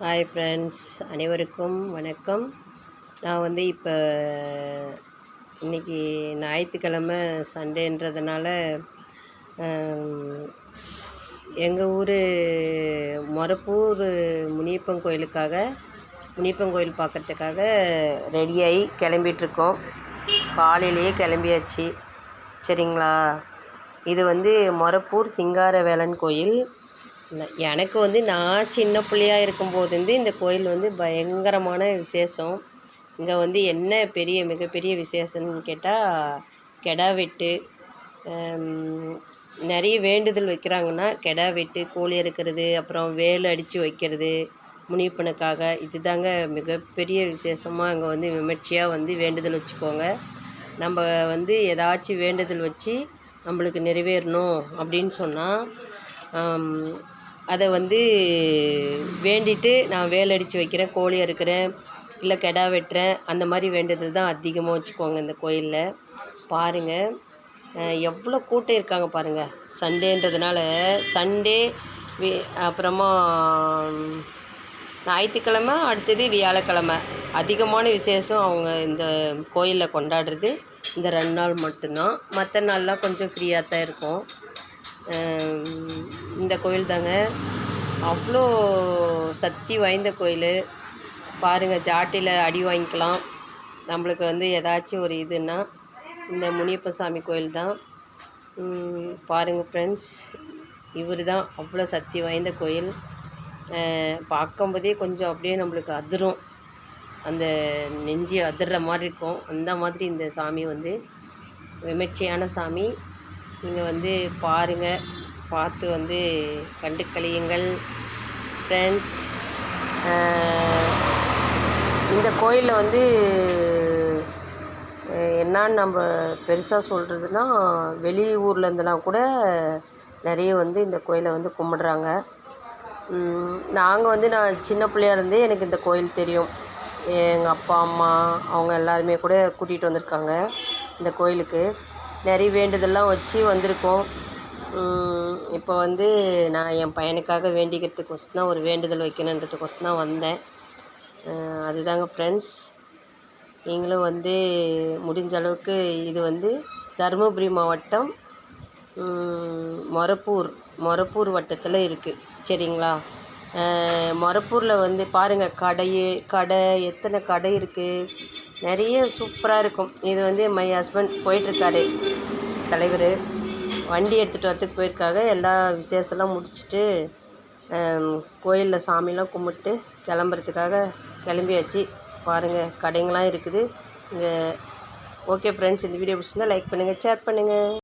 Hi friends அனைவருக்கும் வணக்கம். நான் வந்து இப்போ இன்றைக்கி ஞாயிற்றுக்கிழமை சண்டேன்றதுனால எங்கள் ஊர் மொரப்பூர் முனியப்பன் கோயிலுக்காக முனியப்பன் கோயில் பார்க்குறதுக்காக ரெடியாகி கிளம்பிகிட்ருக்கோம் காலையிலேயே கிளம்பியாச்சு. சரிங்களா? இது வந்து மொரப்பூர் சிங்கார வேலன் கோயில். எனக்கு வந்து நான் சின்ன பிள்ளையா இருக்கும்போது வந்து இந்த கோயில் வந்து பயங்கரமான விசேஷம். இங்கே வந்து என்ன பெரிய மிகப்பெரிய விசேஷம்னு கேட்டால் கெடா வெட்டு நிறைய வேண்டுதல் வைக்கிறாங்கன்னா கெடா வெட்டு கோழி அறுக்கிறது அப்புறம் வேல் அடித்து வைக்கிறது முனிப்பனுக்காக இது தாங்க மிகப்பெரிய விசேஷமாக அங்கே வந்து விமர்ச்சியாக வந்து வேண்டுதல் வச்சுக்கோங்க. நம்ம வந்து ஏதாச்சும் வேண்டுதல் வச்சு நம்மளுக்கு நிறைவேறணும் அப்படின்னு சொன்னால் அதை வந்து வேண்டிட்டு நான் வேல் அடித்து வைக்கிறேன் கோழி அறுக்கிறேன் இல்லை கெடா வெட்டுறேன். அந்த மாதிரி வேண்டுதல் தான் அதிகமாக வச்சுக்குவாங்க இந்த கோயிலில். பாருங்கள் எவ்வளோ கூட்டம் இருக்காங்க பாருங்கள் சண்டேன்றதுனால சண்டே வி அப்புறமா ஞாயிற்றுக்கிழம அடுத்தது வியாழக்கிழம. அதிகமான விசேஷம் அவங்க இந்த கோயிலில் கொண்டாடுறது இந்த ரெண்டு நாள் மட்டும்தான். மற்ற நாள்லாம் கொஞ்சம் ஃப்ரீயாக தான் இருக்கும். இந்த கோயில் தாங்க. அவ்வளோ சக்தி வாய்ந்த கோயில். பாருங்கள் ஜாட்டியில் அடி வாங்கிக்கலாம். நம்மளுக்கு வந்து ஏதாச்சும் ஒரு இதுன்னா இந்த முனியப்ப சாமி கோயில் தான். பாருங்கள் ஃப்ரெண்ட்ஸ் இவர் தான் அவ்வளோ சக்தி வாய்ந்த கோயில். பார்க்கும்போதே கொஞ்சம் அப்படியே நம்மளுக்கு அதிரும். அந்த நெஞ்சு அதிர்ற மாதிரி இருக்கும். அந்த மாதிரி இந்த சாமி வந்து விமர்சையான சாமி. நீங்கள் வந்து பாருங்கள் பார்த்து வந்து கண்டு கழியுங்கள் ஃப்ரெண்ட்ஸ் இந்த கோயிலில் வந்து என்னான்னு நம்ம பெருசாக சொல்கிறதுனா வெளி ஊர்லேருந்துலாம் கூட நிறைய வந்து இந்த கோயிலை வந்து கும்பிட்றாங்க. நாங்கள் வந்து நான் சின்ன பிள்ளையா இருந்தே எனக்கு இந்த கோயில் தெரியும். எங்கள் அப்பா அம்மா அவங்க எல்லாருமே கூட கூட்டிகிட்டு வந்திருக்காங்க இந்த கோயிலுக்கு. நிறைய வேண்டுதல்லாம் வச்சு வந்திருக்கோம். இப்போ வந்து நான் என் பையனுக்காக வேண்டிக்கிறதுக்கோசரம் தான் ஒரு வேண்டுதல் வைக்கணுன்றதுக்கோசரம் தான் வந்தேன். அதுதாங்க ஃப்ரெண்ட்ஸ் நீங்களும் வந்து முடிஞ்ச அளவுக்கு இது வந்து தருமபுரி மாவட்டம் மொரப்பூர் மொரப்பூர் வட்டத்தில் இருக்குது சரிங்களா? மொரப்பூரில் வந்து பாருங்கள் கடை கடை எத்தனை கடை இருக்குது நிறைய சூப்பராக இருக்கும். இது வந்து மை ஹஸ்பண்ட் போயிட்டுருக்காரு. தலைவர் வண்டி எடுத்துகிட்டு வரத்துக்கு போயிருக்காங்க. எல்லா விசேஷம்லாம் முடிச்சுட்டு கோயிலில் சாமிலாம் கும்பிட்டு கிளம்புறதுக்காக கிளம்பியாச்சு. பாருங்கள் கடைங்களாம் இருக்குது. இங்கே ஓகே ஃப்ரெண்ட்ஸ் இந்த வீடியோ பிடிச்சிருந்தா லைக் பண்ணுங்கள் ஷேர் பண்ணுங்கள்